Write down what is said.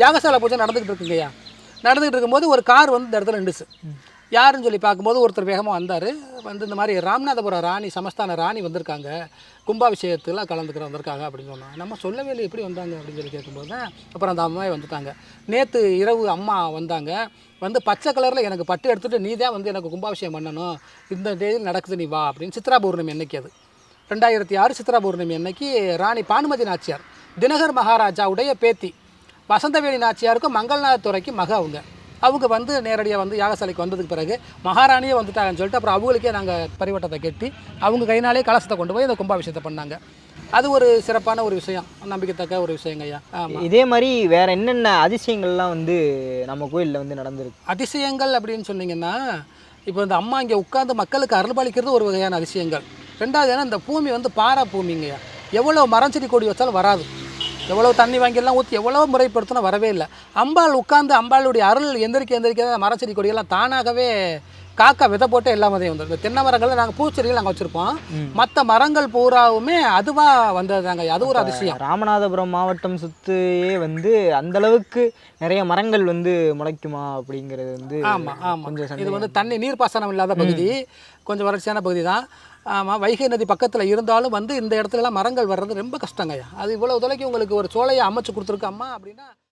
யாகசாலை பூஜை நடந்துக்கிட்டு இருக்குங்கய்யா நடந்துக்கிட்டு இருக்கும்போது ஒரு கார் வந்து இந்த இடத்துல நின்றுச்சு. யாருன்னு சொல்லி பார்க்கும்போது ஒருத்தர் வேகமாக வந்தார். வந்து இந்த மாதிரி ராமநாதபுரம் ராணி சமஸ்தான ராணி வந்திருக்காங்க. கும்பாபிஷேகத்தில் கலந்துக்கிற வந்திருக்காங்க அப்படின்னு சொன்னாங்க. நம்ம சொல்லவே இல்லை எப்படி வந்தாங்க அப்படின்னு சொல்லி கேட்கும்போது தான் அப்புறம் அந்த அம்மாவே வந்துட்டாங்க. நேற்று இரவு அம்மா வந்தாங்க. வந்து பச்சை கலரில் எனக்கு பட்டு எடுத்துகிட்டு நீ தான் வந்து எனக்கு கும்பாபிஷேகம் பண்ணணும். இந்த தேதியில் நடக்குது நீ வா. அப்படின்னு சித்ரா பௌர்ணமி அன்னைக்கு அது. ரெண்டாயிரத்தி ஆறு சித்ரா பௌர்ணமி அன்னைக்கு ராணி பானுமதி நாச்சியார் தினகர் மகாராஜாவுடைய பேத்தி வசந்தவேலி நாச்சியாருக்கும் மங்கள்நாத் துறைக்கு மக அவங்க. அவங்க வந்து நேரடியாக வந்து யாகசாலைக்கு வந்ததுக்கு பிறகு மகாராணியே வந்துட்டாங்கன்னு சொல்லிட்டு அப்புறம் அவங்களுக்கே நாங்கள் பரிவட்டத்தை கட்டி அவங்க கையினாலே கலசத்தை கொண்டு போய் அந்த கும்பாபிஷேகத்தை பண்ணாங்க. அது ஒரு சிறப்பான ஒரு விஷயம். நம்பிக்கைத்தக்க ஒரு விஷயங்க ஐயா. இதே மாதிரி வேற என்னென்ன அதிசயங்கள்லாம் வந்து நம்ம கோயிலில் வந்து நடந்திருக்கு? அதிசயங்கள் அப்படின்னு சொன்னீங்கன்னா இப்போ இந்த அம்மா இங்கே உட்காந்து மக்களுக்கு அருள்பாலிக்கிறது ஒரு வகையான அதிசயங்கள். ரெண்டாவது ஏன்னா இந்த பூமி வந்து பாறை பூமிங்கய்யா எவ்வளோ மரம் செடி கொடி வச்சாலும் வராது. எவ்வளோ தண்ணி வாங்கியெல்லாம் ஊற்றி எவ்வளோ முறைப்படுத்தினா வரவே இல்லை. அம்பாள் உட்காந்து அம்பாளுடைய அருள் எந்திரிக்க எந்திரிக்க மரம் செடி கொடியெல்லாம் தானாகவே காக்கா விதை போட்டு எல்லா மதையும் வந்துடும். இந்த தென்னை மரங்களில் நாங்கள் பூச்செடிகள் நாங்கள் வச்சுருப்போம். மற்ற மரங்கள் பூராவுமே அதுவாக வந்தது தாங்க. அது ஒரு அதிசயம். ராமநாதபுரம் மாவட்டம் சுற்றியே வந்து அந்த அளவுக்கு நிறைய மரங்கள் வந்து முளைக்குமா அப்படிங்கிறது வந்து ஆமாம் ஆமாம் இது வந்து தண்ணி நீர்ப்பாசனம் இல்லாத பகுதி. கொஞ்சம் வறட்சியான பகுதி தான். ஆமாம் வைகை நதி பக்கத்தில் இருந்தாலும் வந்து இந்த இடத்துலலாம் மரங்கள் வர்றது ரொம்ப கஷ்டங்கய்யா. அது இவ்வளோ தொலைக்கு உங்களுக்கு ஒரு சோலையை அமைச்சு கொடுத்துருக்கம்மா அப்படின்னா